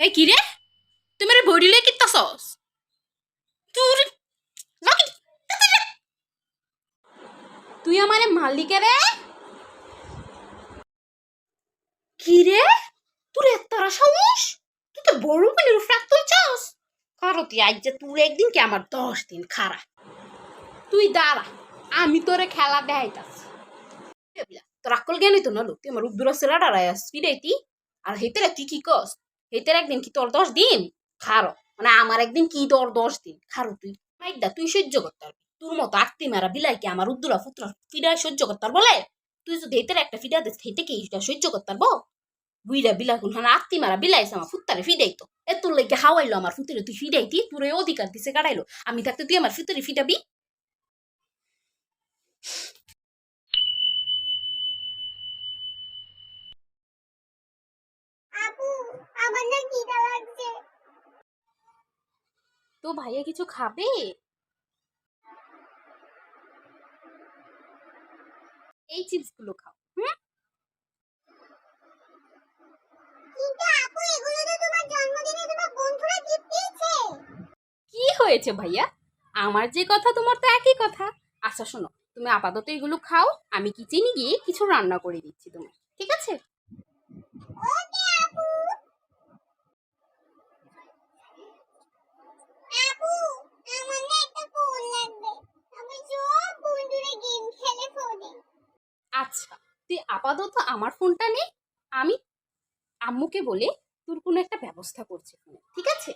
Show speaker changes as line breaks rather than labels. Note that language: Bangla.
এই কি রে? তুমি রে বডিলে কিত্তাছস তুই লকি তুই আমারে মালিকে রে কি রে তোর এত্তারা সাহস? তুই তো বড় পেলের ফ্রাক তুলছস কারও তুই আজ যে তোর একদিন কি আমার দশ দিন খারা তুই দাঁড়া, আমি তোরে খেলা দেখাইতাছি তোর আকল জ্ঞানই তো নলো তুই আমার উদ্দুরা সেলা ডারাই আস ফিরাইতি আর হেতেরে তুই কি কস হেতের একদিন কি তোর দশ দিন? খারো। মানে আমার একদিন কি তোর দশ দিন? খারো তুই। মাইদা তুই সহ্য করতে পারবি। তোর মতো আত্মি মারা বিলাই কি আমার উদ্দুরা পুত্রা ফিরায় সহ্য করতে পারব বলে? তুই যদি হেতের একটা ফিডা দিস হেতে কি এটা সহ্য করতে পারব? বুইরা বিলা কোন আত্মি মারা বিলাইছে আমার ফুত্তারে ফিডাইতো এ তোর লেগে হাওয়াইলো আমার ফুতেরে, তুই ফিডাইতি, তোর অধিকার দিছে কাটাইলো আমি থাকতে তুই আমার ফুতেরে ফিডাবি
আপু আমার না খিদা লাগছে
তো ভাইয়া কিছু খাবে? এই চিপসগুলো খাও হুম? কি হয়েছে ভাইয়া? আমার যে কথা তোমার তো একই কথা। আচ্ছা শোনো তুমি আপাতত এগুলো খাও আমি কিচেনে গিয়ে কিছু রান্না করে দিচ্ছি তোমার ঠিক আছে
ওকে আপু আপু আমার না একটা ফোন লাগবে আমার সব বন্ধুরা গেম খেলে ফোনে
আচ্ছা তুই আপাতত আমার ফোনটা নে। আমি আম্মুকে বলে তোর কোনো একটা ব্যবস্থা করছে ফোনে ঠিক আছে?